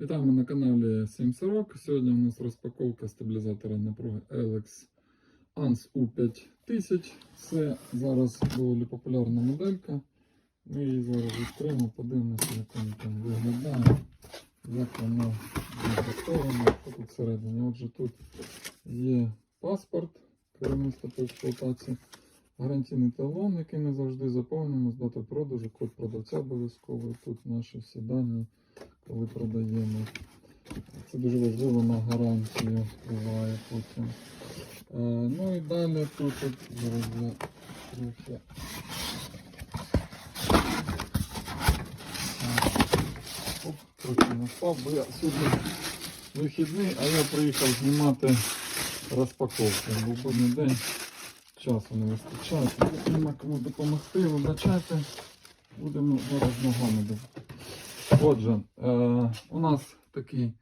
Вітаємо на каналі 740. Сьогодні у нас розпаковка стабілізатора напруги Alex ANS U5000. Це зараз доволі популярна моделька. Ми її зараз відкриємо, подивимося, як вона там виглядає, як вона запакована, тут всередині. Отже, тут є паспорт керівництва по експлуатації, гарантійний талон, який ми завжди заповнюємо з дати продажу, код продавця обов'язково. Тут наші всі дані коли продаємо. Це дуже важливо на гарантію впливає потім. Е, ну і далі тут зараз я трохи. Впав, бо я сьогодні вихідний, а я приїхав знімати розпаковку. Бо будній день часу не вистачає. Нема кому допомогти, вибачайте. Будемо зараз ногами допомогти. Отже, е, у нас такий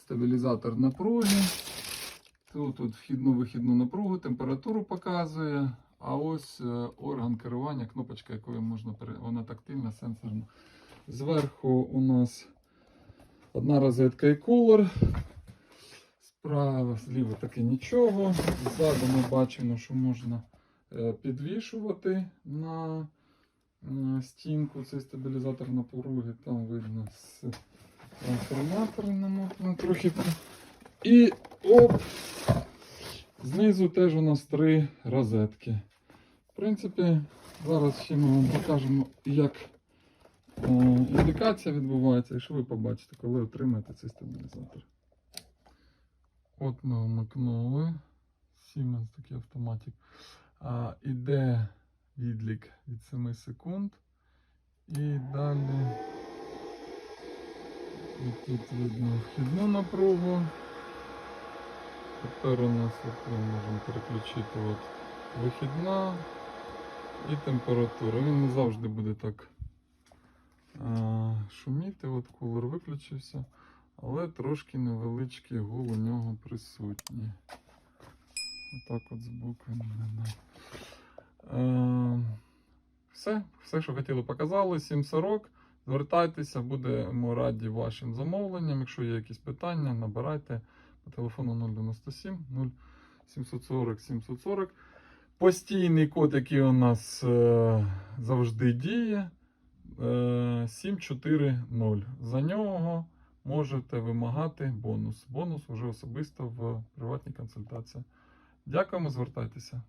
стабілізатор напруги. Тут, тут вхідну-вихідну напругу, температуру показує. А ось е, орган керування, кнопочка, якою можна вона тактильна, сенсорна. Зверху у нас одна розетка і кулер. Справа, зліва таки нічого. Ззаду ми бачимо, що можна е, підвішувати на стінку цей стабілізатор напруги, там видно з трансформатора намотано трохи. І оп! Знизу теж у нас три розетки. В принципі, зараз ще ми вам покажемо, як е, індикація відбувається, і що ви побачите, коли отримаєте цей стабілізатор. От ми вмикнули. Siemens такий автоматик. А, іде відлік від 7 секунд. І далі і тут видно вхідну напругу. Тепер у нас от ми можемо переключити от вихідна і температура. Він не завжди буде так а, шуміти. От кулер виключився, але трошки невеличкий гул у нього присутній. Отак от виглядає. Е, Все, все, що хотіли, показали. 7.40. Звертайтеся, будемо раді вашим замовленням. Якщо є якісь питання, набирайте по телефону 097 0740 740. Постійний код, який у нас е, завжди діє, е, 740. За нього можете вимагати бонус. Бонус вже особисто в приватній консультації. Дякуємо, звертайтеся.